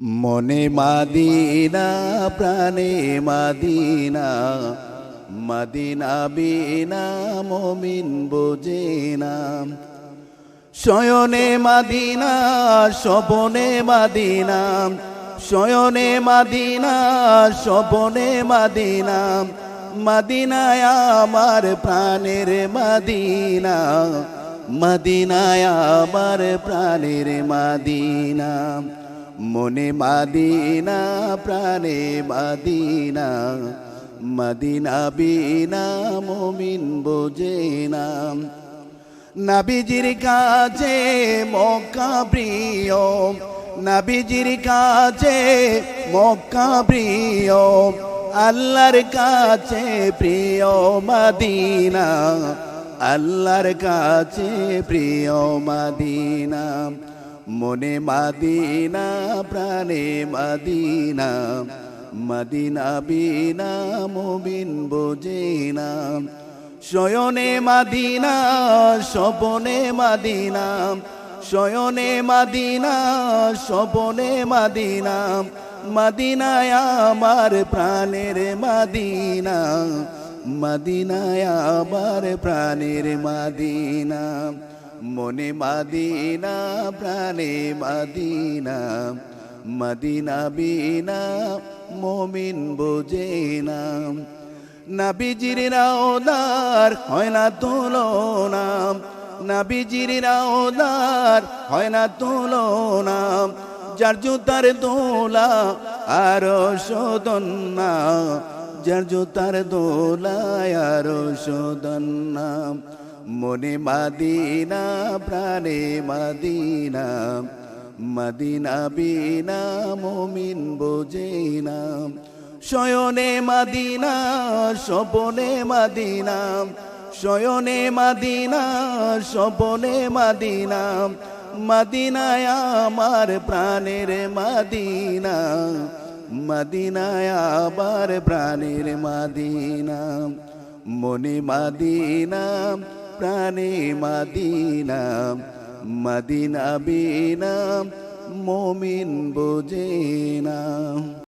মনে মাদিনা, প্রাণে মাদিনা মাদিনা বিনা মমিন বোঝে না। শয়নে মাদিনা, স্বপনে মাদিনা, শয়নে মাদিনা, স্বপনে মাদিনা, মাদিনায় আমার প্রাণের মাদিনা, মদিনায় আমার প্রাণের মাদিনা। মনে মাদিনা, প্রাণে মাদিনা, মদিনা বিনা মমিন বোঝে না। নাবিজির কাছে মক্কা প্রিয়, নাবিজির কাছে মক্কা প্রিয়, আল্লাহর কাছে প্রিয় মদিনা, আল্লাহর কাছে প্রিয় মদিনা। মনে মদিনা, প্রাণে মদিনা মদিনা বিনা মুবিন বোঝে না। শয়নে মাদিনা, স্বপনে মাদিনা, শয়নে মাদিনা, স্বপনে মাদিনা, মাদিনায় আমার প্রাণের মাদিনা, মাদিনায় আমার প্রাণের মাদিনা। মনে মাদিনা, প্রাণে মাদিনা, মদিনা বিনা মমিন বোঝে না। নাবিজির রাওদার হয় না তুলনা, নাবিজির রাওদার হয় না তুলনা, যার জুতার দোলা আর শোধন না, যার জুতার দোলায় আর শোধন না। মনে মাদিনা, প্রাণে মাদিনা, মদিনা বিনা মমিন বোঝে না। শয়নে মাদিনা, স্বপনে মাদিনা, শয়নে মাদিনা, স্বপনে মাদিনা, মদিনায় আমার প্রাণের মাদিনা, মদিনায় আবার প্রাণের মাদিনা। মনে মাদিনা প্রাণে মাদিনা মাদিনা বিনা মমিন বোঝে না।